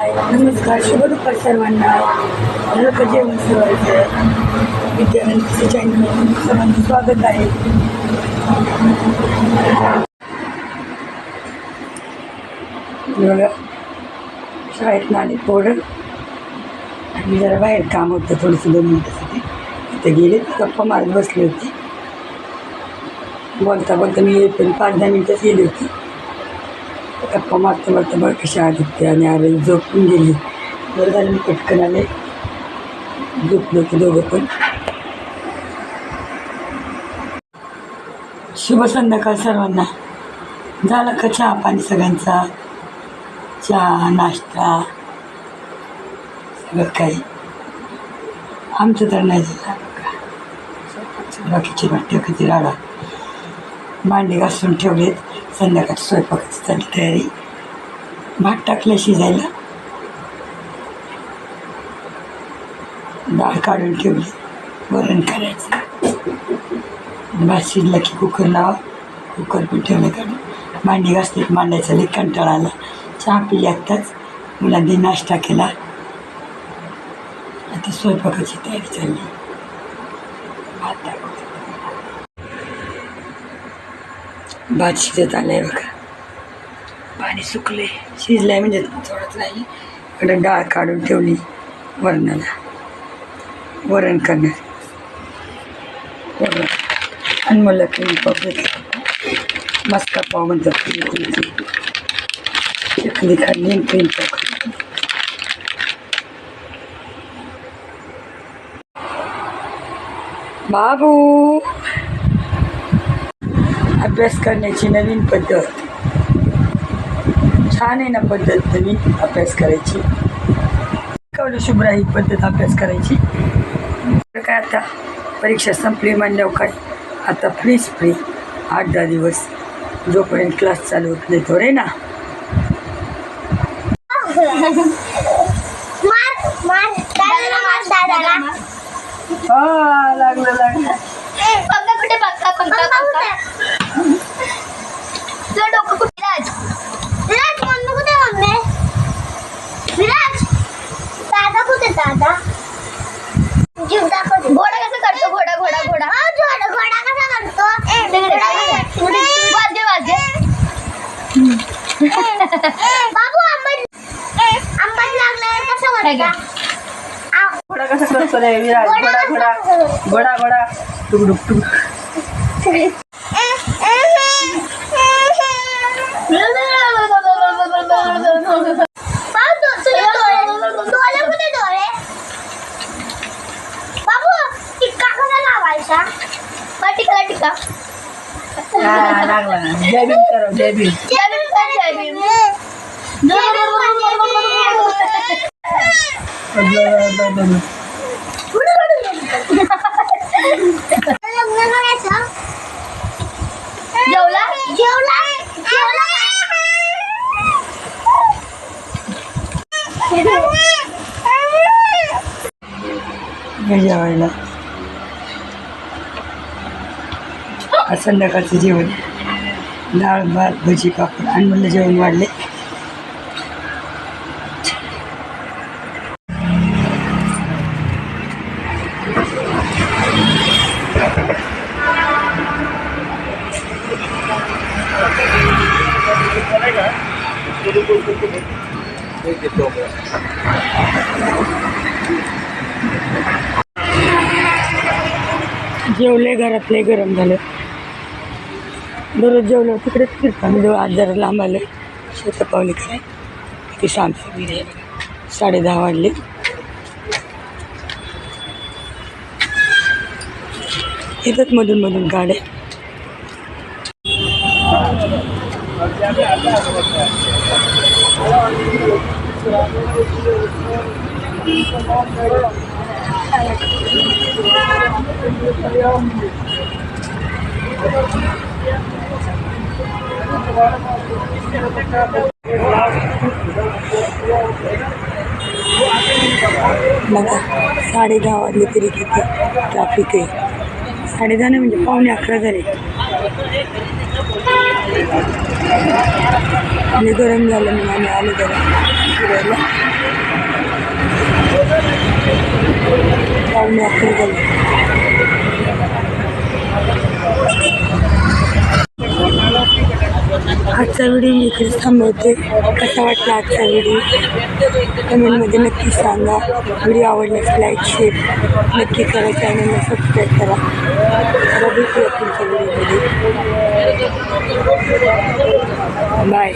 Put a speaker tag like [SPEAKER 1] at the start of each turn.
[SPEAKER 1] नमस्कार शुभ दुपार सर्वांना. लोक जेवण सर्वांचं विद्यार्थी चॅनल सर्वांचं स्वागत आहे. शाळेत आले पोरं. आणि जरा बाहेर काम होतं थोडंसं दोन मिनिटासाठी. तिथे गेले गप्पा मारत बसले होते. बोलता बोलता मी येईपर्यंत पाच दहा मिनिटच गेली होती. गप्पा मारता मारता बरं कशा आली आणि आले झोपून गेली. बरं झालं मी पटकन आले. झोपलो होते दोघं पण. शुभ संध्याकाळ सर्वांना. झाला का चहा पाणी सगळ्यांचा? चहा नाश्ता सगळं काही. आमचं तर नाही झालं. बघा. बाकीचे वाटते किती राडा. भांडे घासून ठेवलेत. संध्याकाळी स्वयंपाकाची चालली तयारी. भात टाकलं शिजायला. डाळ काढून ठेवली. वरण करायचं. भात शिजला की कुकर लावा. कुकर पण ठेवलं काढून मांडी घासली मांडायचा लई कंटाळा आला. चहा पिली आत्ताच. मुलांनी नाश्ता केला. आता स्वयंपाकाची तयारी चालली भात टाकू भात शिजत आलाय बघा. पाणी सुकले शिजलंय म्हणजे थोडंच राहिली इकडं डाळ काढून ठेवली वरणाला. वरण करणार. वरण. आणि मला क्रीम पाव घेतला मस्का पाव म्हणतात चकली खाल्ली आणि क्रीम पाव खाल्ली. बाबू! अभ्यास करण्याची नवीन पद्धत. छान आहे ना पद्धत नवीन अभ्यास करायची. कवलं शुभ्रा ही पद्धत अभ्यास करायची. काय आता? परीक्षा संपली म्हणल्यावर काय? आता फ्रीच फ्री आठ दहा दिवस. जोपर्यंत क्लास चालू होत नाही रे ना?
[SPEAKER 2] मार मार. दादाला मार दादाला.
[SPEAKER 1] हा लागलं लागलं.
[SPEAKER 2] घोडा कसा करतो? घोडा घोडा घोडा. घोडा घोडा कसा करतो? वाद्य वाद्य बाबू आंबट आंबट लागल्यावर कसं म्हणता
[SPEAKER 1] घोडा कसा करतो रे? विराज घोडा घोडा घोडा. घोडा टुकडुक टुक
[SPEAKER 2] टिका टिका
[SPEAKER 1] लागला जय भीम करो जय भीम.
[SPEAKER 2] जय भीम कर जय भीम. लग्न करायचं जेवला? जेवला.
[SPEAKER 1] हे जेवायला. आज संध्याकाळचं जेवण डाळ भात भजी पापड आणि म्हणलं जेवण वाढले. जेवले घरातले गरम झालं. दररोज जेवलं तिकडेच फिरता. म्हणजे आज जरा लांब आलं. शेतपावली काय ती शांत आहे. साडे दहा वाजले. येतात मधून मधून गाड्या. बघा साडे दहा वाजले तरी किती ट्रॅफिक आहे. साडे दहा नाही म्हणजे पावणे अकरा झाले. आणि गरम झालं म्हणून आम्ही आलो गरम फिरायला. पावणे अकरा झाले. आजचा व्हिडिओ मी इकडेच थांबवते. कसा वाटला आजचा व्हिडिओ? कमेंटमध्ये नक्की सांगा. व्हिडिओ आवडल्यास लाईक शेअर नक्की करा. चॅनलला सबस्क्राईब करा. तर भेटूया पुढच्या व्हिडिओमध्ये. बाय